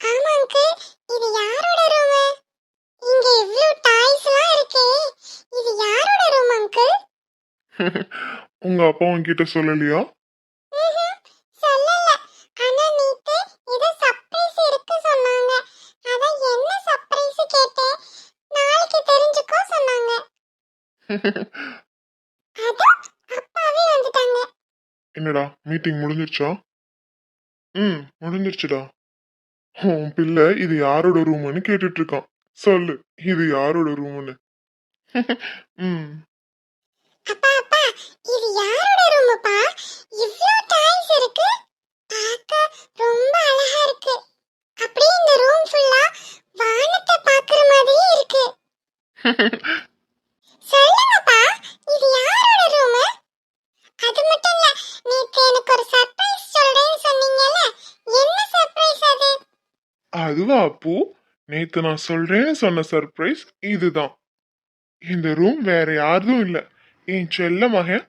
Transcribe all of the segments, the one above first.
ஆமா அங்கிள் இது யாரோட ரூம் இங்க இவ்ளோ டாய்ஸ்லாம் இருக்கே. இது யாரோட ரூம் அங்கிள் உங்க அப்பா உன்கிட்ட சொல்லலையா? சொல்லல. ஆனா நேத்து ஏதோ சர்ப்ரைஸ் இருக்கு சொன்னாங்க. அதான் என்ன சர்ப்ரைஸ் கேட்டேன். நாளைக்கு தெரிஞ்சுக்கோ சொன்னாங்க. அதான் அப்பாவே வந்துட்டாங்க. என்னடா மீட்டிங் முடிஞ்சிருச்சா? ம். முடிஞ்சிருச்சுடா. உன் பிள்ளை இது யாரோட ரூம்னு கேட்டுட்டு இருக்கான் சொல்லு இது யாரோட ரூம்னு ம். அப்பா அப்பா இது யாரோட ரூமுப்பா இவ்ளோ டாய்ஸ் இருக்கு. பார்க்க ரொம்ப அழகா இருக்கு. அப்படியே இந்த ரூம் ஃபுல்லா வானத்தை பார்க்குற மாதிரியே இருக்கு சொல்லுங்கப்பா இது யாரோட ரூம் அது மட்டும் இல்ல நேத்து எனக்கு ஒரு சர்ப்ரைஸ் சொல்றேன்னு சொன்னீங்கல்ல என்ன சர்ப்ரைஸ் அது அதுவா அப்பு நேத்து நான் சொல்றேன்னு சொன்ன சர்ப்ரைஸ் இதுதான். இந்த ரூம் வேற யாரும் இல்ல. என் செல்ல மகன்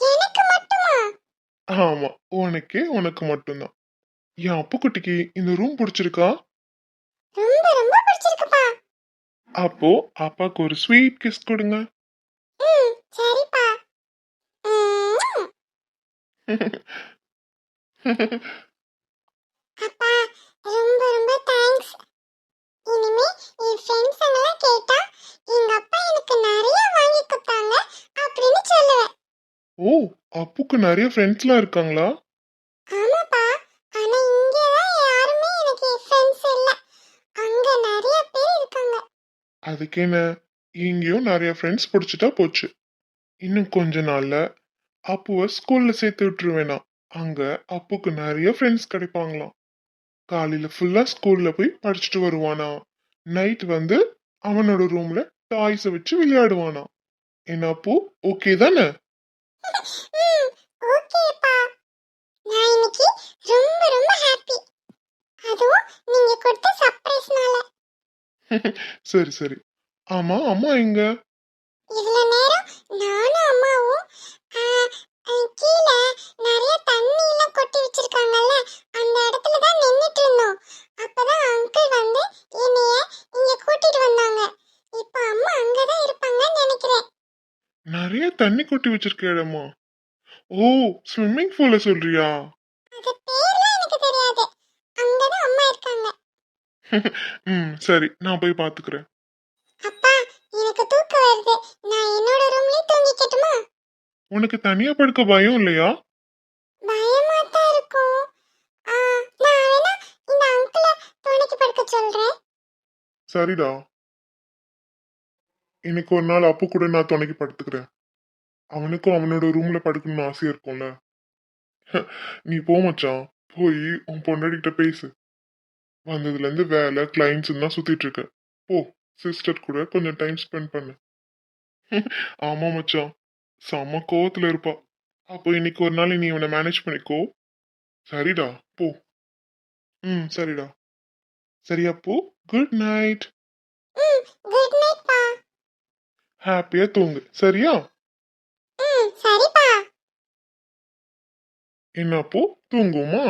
எனக்கு மட்டுமா? ஆமா உனக்கே உனக்கு மட்டும்தான். என் அப்பு குட்டிக்கு இந்த ரூம் பிடிச்சிருக்கா? ரொம்ப ரொம்ப பிடிச்சிருக்குப்பா. அப்போ அப்பாக்கு ஒரு ஸ்வீட் கிஸ் கொடுங்க. சரிப்பா. அப்பா ரொம்ப ரொம்ப தேங்க்ஸ் இனிமே என் ஃப்ரெண்ட்ஸ் எல்லாம் கேட்டா எங்க அப்பா எனக்கு நிறைய வாங்கி கொடுத்தாங்க அப்படின்னு சொல்லுவேன். ஓ அப்புக்கு நிறைய ஃப்ரெண்ட்ஸ்லாம் இருக்காங்களா? ஆமாப்பா ஆனா இங்க தான் யாருமே எனக்கு ஃப்ரெண்ட்ஸ் இல்ல. அங்க நிறைய பேர் இருக்காங்க. அதுக்கு என்ன இங்கேயும் நிறைய ஃப்ரெண்ட்ஸ் பிடிச்சிட்டா போச்சு. இன்னும் கொஞ்ச நாள்ல அப்புவை ஸ்கூல்ல சேர்த்து விட்டுருவேனா? அங்க அப்புக்கு நிறைய ஃப்ரெண்ட்ஸ் கிடைப்பாங்களாம். காலையில ஃபுல்லா ஸ்கூல்ல போய் படிச்சுட்டு வருவானா? நைட் வந்து அவனோட ரூம்ல டாய்ஸை வச்சு விளையாடுவானா? என்ன அப்பு ஓகே தானே? ம் ஓகேப்பா நான் இன்னைக்கு ரொம்ப ரொம்ப ஹாப்பி அதுவும் நீங்க கொடுத்த சர்ப்ரைஸ்னால சரி சரி. ஆமா அம்மா எங்க? இவ்வளோ நேரம் நானும் கீழே நிறைய தண்ணி எல்லாம் கொட்டி வச்சிருக்காங்கல்ல அந்த இடத்துல தான் நின்னுட்டு இருந்தோம் அப்பதான் அங்கிள் வந்து என்னைய இங்க கூட்டிட்டு வந்தாங்க. இப்போ அம்மா அங்கதான் இருப்பாங்கன்னு நினைக்கிறேன். நிறைய தண்ணி கொட்டி வச்சிருக்க இடமா? ஓ ஸ்விம்மிங் பூல சொல்றியா? அது பேர்லாம் எனக்கு தெரியாது. அங்கதான் அம்மா இருக்காங்க. ம் சரி நான் போய் பாத்துக்கிறேன் அப்பா எனக்கு தூக்கம் வருது நான் என்னோட ரூம்லயே தூங்கிக்கட்டுமா உனக்கு தனியா படுக்க பயம் இல்லையா? சரிடா. இன்னைக்கு ஒரு நாள் அப்பு கூட நான் துணைக்கு படுத்துக்கிறேன். அவனுக்கும் அவனோட ரூம்ல படுக்கணும்னு ஆசையா இருக்கும்ல. நீ போ மச்சான். போய் உன் பொண்டாடிக்கிட்ட பேசு. வந்ததுல இருந்து வேலை கிளைண்ட்ஸ் தான் சுத்திட்டு இருக்க. போ சிஸ்டர் கூட கொஞ்சம் டைம் ஸ்பெண்ட் பண்ணு. ஆமா மச்சான். செம்ம கோவத்துல இருப்பா. அப்போ இன்னைக்கு ஒரு நாள் நீ இவனை மேனேஜ் பண்ணிக்கோ. சரிடா போ. ம் சரிடா. சரியா போ. குட் நைட் குட் நைட் பா. ஹாப்பியா தூங்கு. சரியா? சரிப்பா என்ன அப்போ தூங்குமா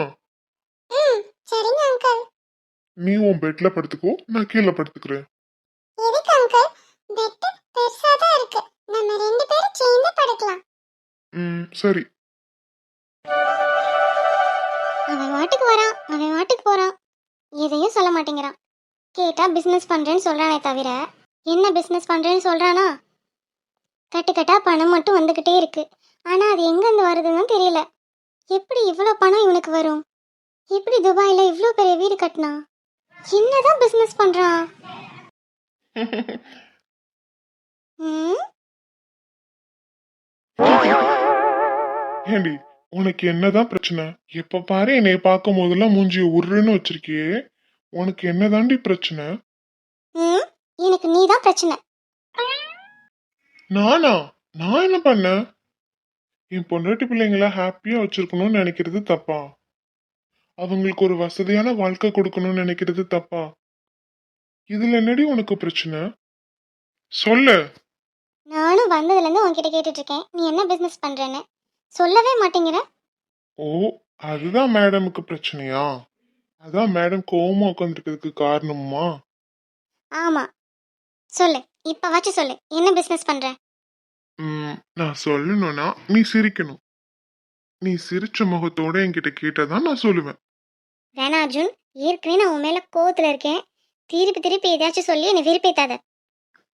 சரிங்க அங்கிள் நீ உன் பெட்ல படுத்துக்கோ. நான் கீழே படுத்துக்கிறேன் எதுக்கு அங்கிள் பெட் பெருசா தான் இருக்கு நம்ம ரெண்டு பேரும் சேர்ந்து படுக்கலாம் ம் சரி. அவன் வாட்டுக்கு வரான் அவன் வாட்டுக்கு போறான். எதையும் சொல்ல மாட்டேங்கிறான். கேட்டா பிசினஸ் பண்றேன்னு சொல்றானே தவிர என்ன பிசினஸ் பண்றேன்னு சொல்றானா? கட்டு கட்டா பணம் மட்டும் வந்துகிட்டே இருக்கு. ஆனா அது எங்க இருந்து வருதுன்னு தெரியல. எப்படி இவ்வளோ பணம் இவனுக்கு வரும்? எப்படி துபாயில இவ்வளோ பெரிய வீடு கட்டினா? என்னதான் பிசினஸ் பண்றான்? ம்? ஏண்டி உனக்கு என்னதான் பிரச்சனை? எப்ப பாரு என்னைய பார்க்கும் போதெல்லாம் மூஞ்சிய உருன்னு வச்சிருக்கியே. உனக்கு என்னதாண்டி பிரச்சனை? ம் எனக்கு நீ தான் பிரச்சனை. நானா? நான் என்ன பண்ணேன் என் பொண்டாட்டி பிள்ளைங்கள ஹாப்பியா வச்சிருக்கணும்னு நினைக்கிறது தப்பா? அவங்களுக்கு ஒரு வசதியான வாழ்க்கை கொடுக்கணும்னு நினைக்கிறது தப்பா? இதுல என்னடி உனக்கு பிரச்சனை? சொல்லு. நானும் வந்ததுலேருந்து உன்கிட்ட கேட்டுட்டு இருக்கேன் நீ என்ன பிஸ்னஸ் பண்ணுறேன்னு சொல்லவே மாட்டேங்கிற. ஓ அதுதான் மேடமுக்கு பிரச்சனையா? அதான் மேடம் கோவமா உட்காந்துருக்கிறதுக்கு காரணமா? ஆமாம் சொல்லு இப்போ வச்சு சொல்லு. என்ன பிஸ்னஸ் பண்ணுற ம், நான் சொல்லணும்னா நீ சிரிக்கணும். நீ சிரிச்ச முகத்தோட என்கிட்ட கேட்டதான் நான் சொல்லுவேன். வேணா அர்ஜுன். ஏற்கனவே நான் உன் மேலே கோவத்தில் இருக்கேன். திருப்பி திருப்பி எதாச்சும் சொல்லி என்னை விருப்பேத்தாத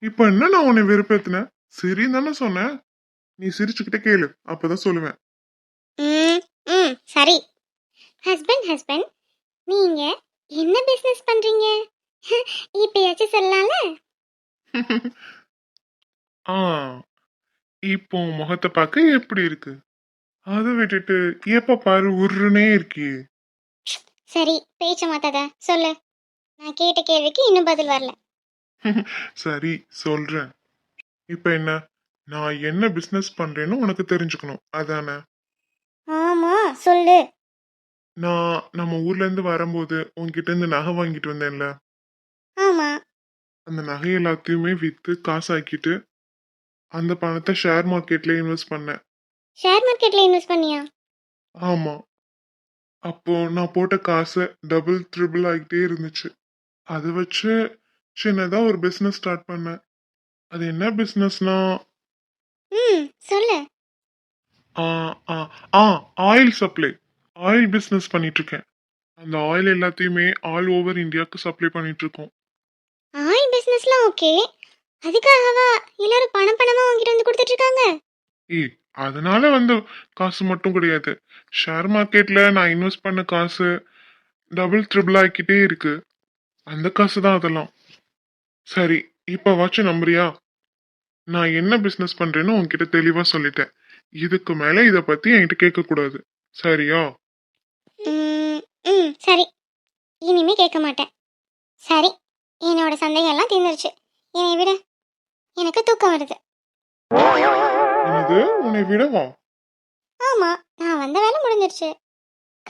இப்ப என்ன நான் உன்னை வெறுப்பேத்தினேன்? சரின்னு தானே சொன்னேன். நீ சிரிச்சுக்கிட்டே கேளு. அப்பதான் சொல்லுவேன். ம் ம் சரி. ஹஸ்பண்ட் ஹஸ்பண்ட் நீங்கள் என்ன பிஸ்னஸ் பண்ணுறீங்க இப்பயாச்சும் சொல்லலாம்ல? ஆ இப்போ முகத்தை பார்க்க எப்படி இருக்கு? அதை விட்டுட்டு எப்ப பாரு உருனே இருக்கியே. சரி பேச்ச மாத்தாத. சொல்லு. நான் கேட்ட கேள்விக்கு இன்னும் பதில் வரல. சரி சொல்றேன். இப்ப என்ன? நான் என்ன பிசினஸ் பண்றேன்னு உனக்கு தெரிஞ்சுக்கணும். அதானே? ஆமா சொல்லு. நான் நம்ம ஊர்ல இருந்து வரும்போது உன்கிட்ட இருந்து நகை வாங்கிட்டு வந்தேன்ல. ஆமா. அந்த நகை எல்லாத்தையுமே வித்து காசாக்கிட்டு அந்த பணத்தை ஷேர் மார்க்கெட்ல இன்வெஸ்ட் பண்ணேன். ஷேர் மார்க்கெட்ல இன்வெஸ்ட் பண்ணியா? ஆமா. அப்போ நான் போட்ட காசு டபுள் ட்ரிபிள் ஆகிட்டே இருந்துச்சு. அதை வச்சு சின்னதா ஒரு பிசினஸ் ஸ்டார்ட் பண்ணேன். அது என்ன பிசினஸ்னா ம் சொல்லு. ஆ ஆயில் சப்ளை ஆயில் பிசினஸ் பண்ணிட்டு இருக்கேன் அந்த ஆயில் எல்லாத்தையுமே ஆல் ஓவர் இந்தியாவுக்கு சப்ளை பண்ணிட்டு இருக்கோம் ஆயில் பிசினஸ்லாம் ஓகே அதுக்காகவா எல்லாரும் பணம் பணமா வாங்கிட்டு வந்து கொடுத்துட்டு இருக்காங்க ஏய் அதனால வந்து காசு மட்டும் கிடையாது. ஷேர் மார்க்கெட்ல நான் இன்வெஸ்ட் பண்ண காசு டபுள் ட்ரிபிள் ஆக்கிட்டே இருக்கு. அந்த காசு தான் அதெல்லாம். சரி இப்போ வாச்சும் நம்புறியா? நான் என்ன பிசினஸ் பண்றேன்னு உன்கிட்ட தெளிவா சொல்லிட்டேன். இதுக்கு மேல இத பத்தி என்கிட்ட கேட்க கூடாது சரியா? ம் சரி. இனிமே கேட்க மாட்டேன். சரி. என்னோட சந்தேகம் எல்லாம் தீர்ந்துருச்சு. என்னை விட. எனக்கு தூக்கம் வருது. என்னது? உன்னை விடவா? ஆமா நான் வந்த வேலை முடிஞ்சிருச்சு.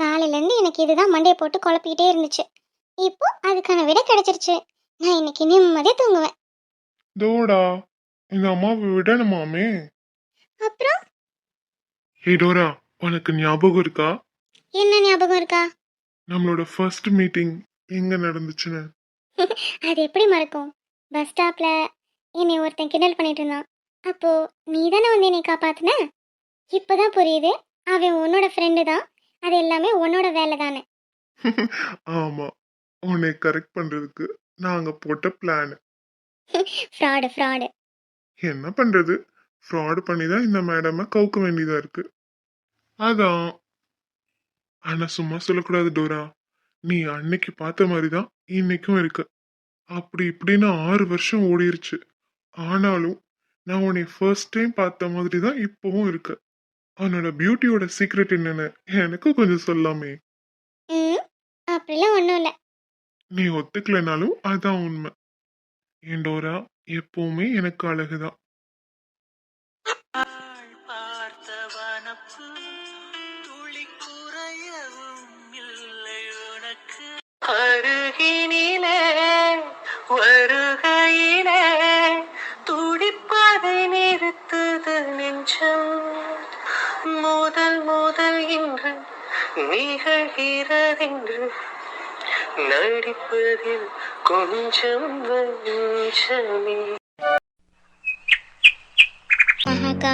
காலையிலேருந்து எனக்கு இதுதான் மண்டையை போட்டு குழப்பிக்கிட்டே இருந்துச்சு. இப்போ அதுக்கான விடை கிடைச்சிருச்சு. நான் இன்னைக்கு நிம்மதியா தூங்குவேன். தோடா இந்த அம்மாவை விடணுமாமே? அப்புறம்? ஹே டோரா உனக்கு ஞாபகம் இருக்கா? என்ன ஞாபகம் இருக்கா? நம்மளோட ஃபர்ஸ்ட் மீட்டிங் எங்க நடந்துச்சுன்னு? அது எப்படி மறக்கும்? பஸ் ஸ்டாப்ல என்னை ஒருத்தன் கிண்டல் பண்ணிட்டு இருந்தான். அப்போ நீ தானே வந்து என்னை காப்பாத்துன? இப்போதான் புரியுது. அவன் உன்னோட ஃப்ரெண்டு தான். அது எல்லாமே உன்னோட வேலை தானே ஆமா. உன்னை கரெக்ட் பண்றதுக்கு நாங்க போட்ட பிளான் ஃப்ராடு ஃப்ராடு என்ன பண்றது? ஃப்ராட் பண்ணி தான் இந்த மேடமை கவுக்க வேண்டியதா இருக்கு. அதான். ஆனா சும்மா சொல்லக்கூடாது டோரா. நீ அன்னைக்கு பார்த்த மாதிரி தான் இன்னைக்கும் இருக்கு. அப்படி இப்படின்னு ஆறு வருஷம் ஓடிருச்சு. ஆனாலும் நான் உன்னை ஃபர்ஸ்ட் டைம் பார்த்த மாதிரி தான் இப்பவும் இருக்கு. அவனோட பியூட்டியோட சீக்ரெட் என்னன்னு எனக்கு கொஞ்சம் சொல்லாமே. அப்படிலாம் ஒன்றும் இல்லை. நீ ஒத்துக்கலைனாலும் அதான் உண்மை. என் டோரா எப்பவுமே எனக்கு அழகுதான். நாள் பார்த்த வனப்பு துளி குறையவும் இல்லை உனக்கு. அருகினிலே வருகையிலே துடிப்பதை நிறுத்துது நெஞ்சம். முதல் முதல் இன்று நிகழ்கிறதென்று நடிப்பதில் கொஞ்சம் வஞ்சமே மகாக்கா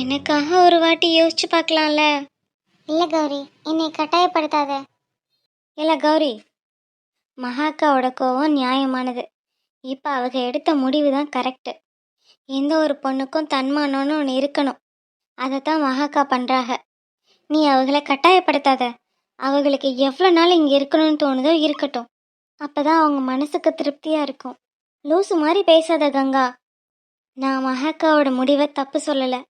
எனக்காக ஒரு வாட்டி யோசிச்சு பார்க்கலாம்ல? இல்லை கௌரி என்னை கட்டாயப்படுத்தாத. இல்லை கௌரி மகாக்காவோட கோவம் நியாயமானது. இப்போ அவங்க எடுத்த முடிவு தான் கரெக்டு எந்த ஒரு பொண்ணுக்கும் தன்மானம்னு ஒன்று இருக்கணும். அதை தான் மகாக்கா பண்ணுறாங்க நீ அவங்கள கட்டாயப்படுத்தாத. அவங்களுக்கு எவ்வளோ நாள் இங்கே இருக்கணும்னு தோணுதோ இருக்கட்டும். அப்போ தான் அவங்க மனசுக்கு திருப்தியாக இருக்கும். லூசு மாதிரி பேசாத கங்கா. நான் மகாக்காவோட முடிவை தப்பு சொல்லலை.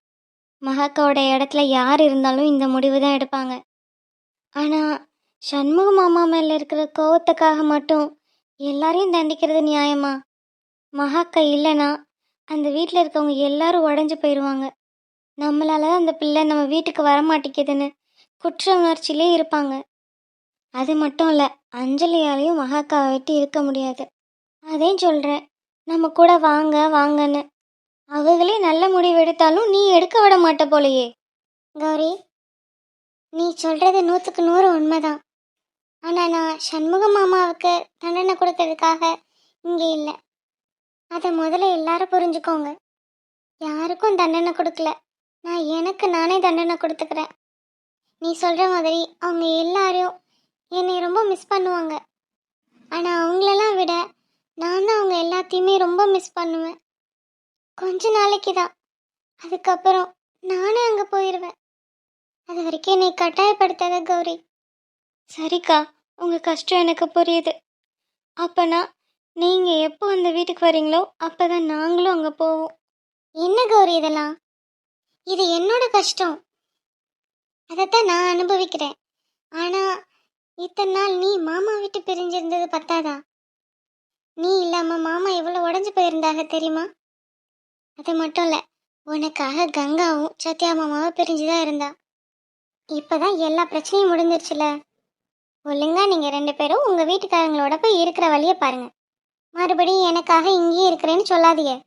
மகாக்காவோட இடத்துல யார் இருந்தாலும் இந்த முடிவு தான் எடுப்பாங்க. ஆனால் சண்முக மாமா மேலே இருக்கிற கோவத்துக்காக மட்டும் எல்லாரையும் தண்டிக்கிறது நியாயமா? மகாக்கா இல்லைன்னா அந்த வீட்டில் இருக்கவங்க எல்லாரும் உடஞ்சி போயிடுவாங்க நம்மளால தான் அந்த பிள்ளை நம்ம வீட்டுக்கு வரமாட்டேங்குதுன்னு குற்ற உணர்ச்சியிலே இருப்பாங்க. அது மட்டும் இல்லை அஞ்சலியாலையும் மகாக்காவை விட்டு இருக்க முடியாது. அதையும் சொல்கிறேன் நம்ம கூட வாங்க வாங்கன்னு. அவங்களே நல்ல முடிவு எடுத்தாலும் நீ எடுக்க விட மாட்ட போலையே. கௌரி நீ சொல்கிறது நூற்றுக்கு நூறு உண்மைதான். ஆனால் நான் சண்முக மாமாவுக்கு தண்டனை கொடுத்ததுக்காக இங்கே இல்லை. அதை முதல்ல எல்லாரும் புரிஞ்சுக்கோங்க. யாருக்கும் தண்டனை கொடுக்கல. நான் எனக்கு நானே தண்டனை கொடுத்துக்கிறேன். நீ சொல்கிற மாதிரி அவங்க எல்லாரையும் என்னை ரொம்ப மிஸ் பண்ணுவாங்க. ஆனால் அவங்களெல்லாம் விட நான் தான் அவங்க எல்லாத்தையுமே ரொம்ப மிஸ் பண்ணுவேன். கொஞ்ச நாளைக்கு தான். அதுக்கப்புறம் நானே அங்கே போயிடுவேன் அது வரைக்கும் என்னை கட்டாயப்படுத்தாத கௌரி. சரிக்கா உங்கள் கஷ்டம் எனக்கு புரியுது. அப்போனா நீங்கள் எப்போ அந்த வீட்டுக்கு வரீங்களோ அப்போ தான் நாங்களும் அங்கே போவோம். என்ன கௌரி இதெல்லாம்? இது என்னோட கஷ்டம். அதைத்தான் நான் அனுபவிக்கிறேன். ஆனால் இத்தனை நாள் நீ மாமா விட்டு பிரிஞ்சிருந்தது பத்தாதா? நீ இல்லாமல் மாமா எவ்வளோ உடஞ்சு போயிருந்தாக தெரியுமா? அது மட்டும் இல்லை உனக்காக கங்காவும் சத்யா மாமாவும் பிரிஞ்சுதான் இருந்தா. இப்பதான் எல்லா பிரச்சனையும் முடிஞ்சிருச்சுல. ஒழுங்கா நீங்கள் ரெண்டு பேரும் உங்கள் வீட்டுக்காரங்களோட போய் இருக்கிற வழியை பாருங்க. மறுபடியும் எனக்காக இங்கேயே இருக்கிறேன்னு சொல்லாதீங்க.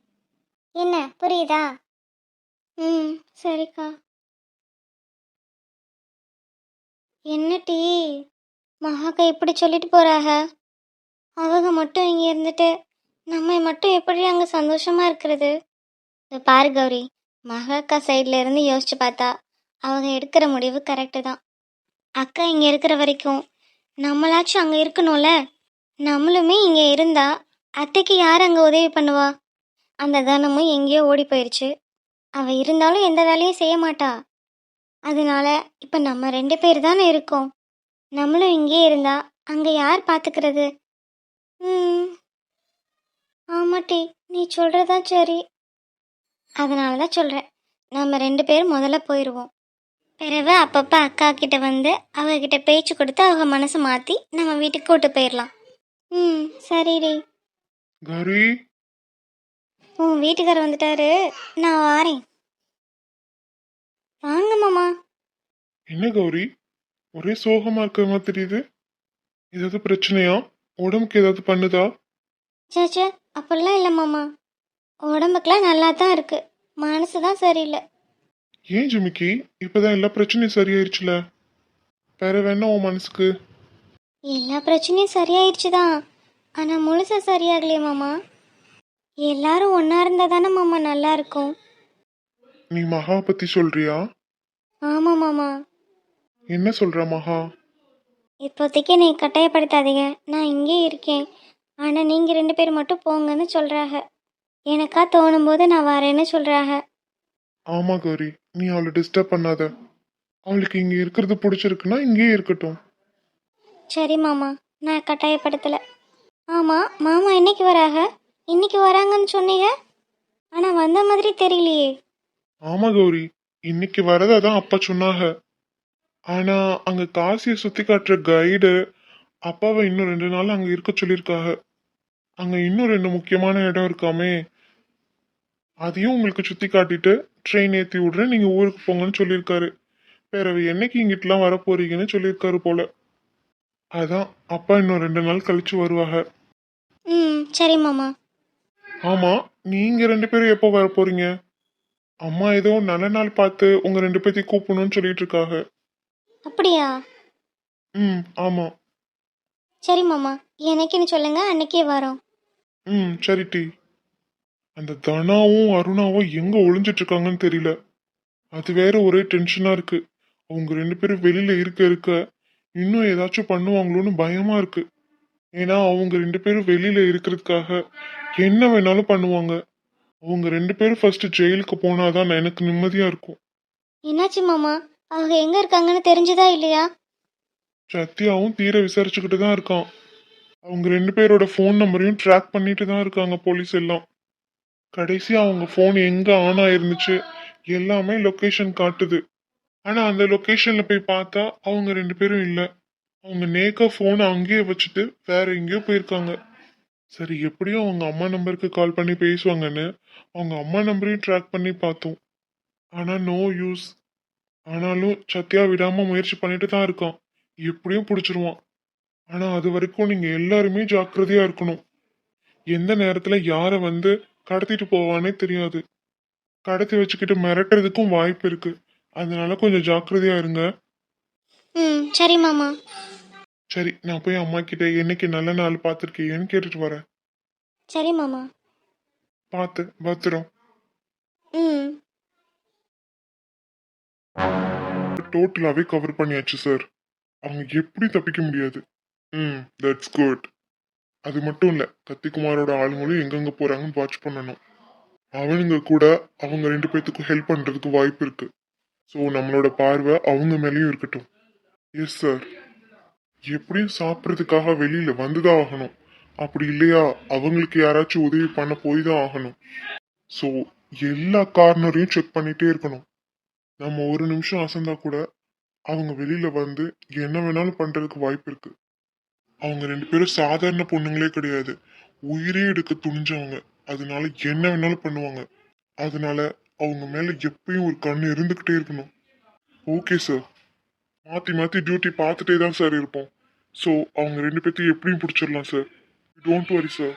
என்ன புரியுதா? ம் சரிக்கா. என்ன டீ? மகாக்கா இப்படி சொல்லிட்டு போகிறாங்க அவங்க மட்டும் இங்கே இருந்துட்டு நம்ம மட்டும் எப்படி அங்கே சந்தோஷமாக இருக்கிறது? பாரு கௌரி. மகாக்கா சைடில் இருந்து யோசிச்சு பார்த்தா அவங்க எடுக்கிற முடிவு கரெக்டு தான். அக்கா இங்கே இருக்கிற வரைக்கும் நம்மளாச்சும் அங்கே இருக்கணும்ல? நம்மளுமே இங்கே இருந்தா அத்தைக்கு யார் அங்கே உதவி பண்ணுவா? அந்த தனமும் எங்கேயோ ஓடி போயிடுச்சு அவள் இருந்தாலும் எந்த வேலையும் செய்ய மாட்டா. அதனால இப்போ நம்ம ரெண்டு பேர் தானே இருக்கோம். நம்மளும் இங்கே இருந்தா அங்கே யார் பார்த்துக்கிறது ம். ஆமாட்டி நீ சொல்கிறதா சரி. அதனால தான் சொல்கிறேன் நம்ம ரெண்டு பேரும் முதல்ல போயிடுவோம் பிறகு அப்பப்போ அக்கா கிட்ட வந்து அவகிட்ட பேச்சு கொடுத்து அவங்க மனசை மாற்றி நம்ம வீட்டுக்கு கூட்டு போயிடலாம் ம் சரிடி கௌரி. உன் வீட்டுக்காரர் வந்துட்டாரு. நான் வாரேன். வாங்க மாமா. என்ன கௌரி? ஒரே சோகமா இருக்கிற மாதிரி தெரியுது. ஏதாவது பிரச்சனையா? உடம்புக்கு ஏதாவது பண்ணுதா? சேச்சே அப்படிலாம் இல்லை மாமா. உடம்புக்கெலாம் நல்லா தான் இருக்கு. மனசு தான் சரியில்லை. ஏன் ஜிமிக்கி? இப்பதான் எல்லா பிரச்சனையும் சரியாயிருச்சுல? வேற வேணா உன் மனசுக்கு. எல்லா பிரச்சனையும் சரியாயிடுச்சு தான் ஆனால் முழுசா சரியாகலையே மாமா. எல்லாரும் ஒன்றா இருந்தால் தானே மாமா நல்லா இருக்கும். நீ மகா பத்தி சொல்றியா? ஆமாம் மாமா. என்ன சொல்ற மகா? இப்போதைக்கு நீ கட்டாயப்படுத்தாதீங்க. நான் இங்கே இருக்கேன். ஆனால் நீங்கள் ரெண்டு பேர் மட்டும் போங்கன்னு சொல்கிறாங்க எனக்கா தோணும் போது நான் வரேன்னு சொல்கிறாங்க ஆமா கௌரி. நீ அவளை டிஸ்டர்ப் பண்ணாத. அவளுக்கு இங்க இருக்கிறது பிடிச்சிருக்குன்னா இங்கேயே இருக்கட்டும். சரி மாமா. நான் கட்டாயப்படுத்தலை. ஆமாம் மாமா என்னைக்கு வராங்க? இன்னைக்கு வராங்கன்னு சொன்னீங்க? ஆனால் வந்த மாதிரி தெரியலையே. ஆமா கௌரி. இன்னைக்கு வரதா தான் அப்பா சொன்னாங்க. ஆனா அங்க காசியை சுத்தி காட்டுற கைடு அப்பாவை இன்னும் ரெண்டு நாள் அங்க இருக்க சொல்லியிருக்காங்க அங்க இன்னும் ரெண்டு முக்கியமான இடம் இருக்காமே. அதையும் உங்களுக்கு சுத்தி காட்டிட்டு ட்ரெயின் ஏத்தி விடுறேன். நீங்க ஊருக்கு போங்கன்னு சொல்லியிருக்காரு. பிறகு என்னைக்கு இங்கிட்டலாம் வர போறீங்கன்னு சொல்லியிருக்காரு போல. அதான் அப்பா இன்னும் ரெண்டு நாள் கழிச்சு வருவாங்க ம் சரி மாமா. ஆமா நீங்க ரெண்டு பேரும் எப்போ வர போறீங்க? அம்மா ஏதோ நல்ல நாள் பார்த்து உங்க ரெண்டு பேர்த்தையும் கூப்பிடணும்னு சொல்லிட்டு இருக்காங்க அப்படியா? ம் ஆமா. சரி மாமா என்னைக்குன்னு சொல்லுங்க அன்னைக்கே வரோம். ம் சரி டி. அந்த தனாவும் அருணாவும் எங்க ஒளிஞ்சிட்டு இருக்காங்கன்னு தெரியல. அது வேற ஒரே டென்ஷனா இருக்கு. அவங்க ரெண்டு பேரும் வெளியில இருக்க இருக்க இன்னும் ஏதாச்சும் பண்ணுவாங்களோன்னு பயமா இருக்கு. ஏன்னா அவங்க ரெண்டு பேரும் வெளியில இருக்கிறதுக்காக என்ன வேணாலும் பண்ணுவாங்க. அவங்க ரெண்டு பேரும் ஃபர்ஸ்ட் ஜெயிலுக்கு போனாதான் எனக்கு நிம்மதியா இருக்கும். என்னாச்சு மாமா? அவங்க எங்க இருக்காங்கன்னு தெரிஞ்சதா இல்லையா? சத்யாவும் தீர விசாரிச்சுக்கிட்டு தான் இருக்கான். அவங்க ரெண்டு பேரோட ஃபோன் நம்பரையும் ட்ராக் பண்ணிட்டு தான் இருக்காங்க போலீஸ் எல்லாம். கடைசி அவங்க ஃபோன் எங்க ஆன் ஆயிருந்துச்சு எல்லாமே லொகேஷன் காட்டுது. ஆனா அந்த லொகேஷன்ல போய் பார்த்தா அவங்க ரெண்டு பேரும் இல்ல. அவங்க நேக்கா ஃபோனை அங்கேயே வச்சுட்டு வேற எங்கேயோ போயிருக்காங்க. சரி எப்படியும் அவங்க அம்மா நம்பருக்கு கால் பண்ணி பேசுவாங்கன்னு அவங்க அம்மா நம்பரையும் ட்ராக் பண்ணி பார்த்தோம். ஆனா நோ யூஸ் ஆனாலும் சத்யா விடாம முயற்சி பண்ணிட்டு தான் இருக்கான். எப்படியும் பிடிச்சிருவான். ஆனா அது வரைக்கும் நீங்க எல்லாருமே ஜாக்கிரதையா இருக்கணும். எந்த நேரத்துல யார வந்து கடத்திட்டு போவானே தெரியாது. கடத்தி வச்சுக்கிட்டு மிரட்டுறதுக்கும் வாய்ப்பு இருக்கு. அதனால கொஞ்சம் ஜாக்கிரதையா இருங்க. ம் சரி மாமா. சரி நான் போய் அம்மா கிட்ட என்னைக்கு நல்ல நாள் பார்த்துருக்கீங்கன்னு கேட்டுட்டு வரேன். சரி மாமா. பார்த்து பத்திரம். ம். டோட்டலாகவே கவர் பண்ணியாச்சு சார் அவங்க எப்படி தப்பிக்க முடியாது? ம் தட்ஸ் குட் அது மட்டும் இல்லை கத்திக்குமாரோட ஆளுங்களும் எங்கெங்க போகிறாங்கன்னு வாட்ச் பண்ணணும். அவனுங்க கூட அவங்க ரெண்டு பேர்த்துக்கும் ஹெல்ப் பண்ணுறதுக்கு வாய்ப்பு இருக்கு. ஸோ நம்மளோட பார்வை அவங்க மேலேயும் இருக்கட்டும். எஸ் சார் எப்படியும் சாப்பிட்றதுக்காக வெளியில் வந்துதான் ஆகணும். அப்படி இல்லையா? அவங்களுக்கு யாராச்சும் உதவி பண்ண போய் தான் ஆகணும். ஸோ எல்லா கார்னரையும் செக் பண்ணிகிட்டே இருக்கணும். நம்ம ஒரு நிமிஷம் அசந்தா கூட அவங்க வெளியில வந்து என்ன வேணாலும் பண்றதுக்கு வாய்ப்பு இருக்கு. அவங்க ரெண்டு பேரும் சாதாரண பொண்ணுங்களே கிடையாது. உயிரே எடுக்க துணிஞ்சவங்க. அதனால என்ன வேணாலும் பண்ணுவாங்க. அதனால அவங்க மேல எப்பயும் ஒரு கண்ணு இருந்துகிட்டே இருக்கணும். ஓகே சார் மாத்தி மாத்தி டியூட்டி பார்த்துட்டே தான் சார் இருப்போம். ஸோ அவங்க ரெண்டு பேர்த்தையும் எப்படியும் பிடிச்சிடலாம் சார் டோன்ட் வரி சார்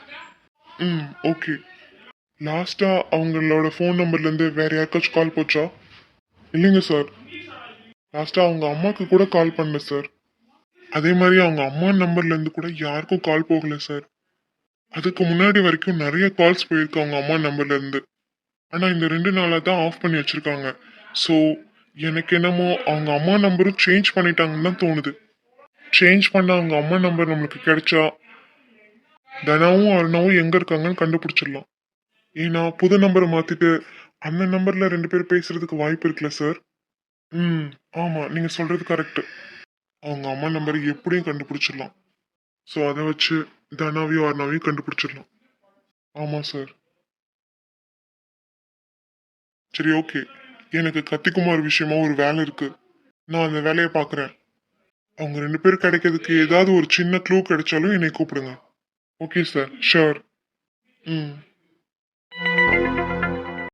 ம் ஓகே லாஸ்டா அவங்களோட ஃபோன் நம்பர்லேருந்து வேறு வேற யாருக்காச்சும் கால் போச்சா? இல்லைங்க சார். லாஸ்ட்டாக அவங்க அம்மாவுக்கு கூட கால் பண்ணல சார். அதே மாதிரி அவங்க அம்மா நம்பர்லேருந்து கூட யாருக்கும் கால் போகல சார். அதுக்கு முன்னாடி வரைக்கும் நிறைய கால்ஸ் போயிருக்கு அவங்க அம்மா நம்பர்லேருந்து ஆனால் இந்த ரெண்டு நாளாக தான் ஆஃப் பண்ணி வச்சுருக்காங்க. ஸோ எனக்கு என்னமோ அவங்க அம்மா நம்பரும் சேஞ்ச் பண்ணிட்டாங்கன்னு தான் தோணுது. சேஞ்ச் பண்ண அவங்க அம்மா நம்பர் நம்மளுக்கு கிடைச்சா தனாவும் அருணாவும் எங்கே இருக்காங்கன்னு கண்டுபிடிச்சிடலாம். ஏன்னா புது நம்பரை மாற்றிட்டு அந்த நம்பர்ல ரெண்டு பேர் பேசுறதுக்கு வாய்ப்பு இருக்குல்ல சார் ம் ஆமா நீங்க சொல்றது கரெக்ட் அவங்க அம்மா நம்பரை எப்படியும் கண்டுபிடிச்சிடலாம். ஸோ அதை வச்சு தனாவையும் அர்ணாவையும் கண்டுபிடிச்சிடலாம். ஆமாம் சார் சரி ஓகே எனக்கு கத்திக்குமார் விஷயமா ஒரு வேலை இருக்கு. நான் அந்த வேலையை பார்க்குறேன். அவங்க ரெண்டு பேரும் கிடைக்கிறதுக்கு ஏதாவது ஒரு சின்ன க்ளூ கிடைச்சாலும் என்னை கூப்பிடுங்க. ஓகே சார் ஷோர் ம்.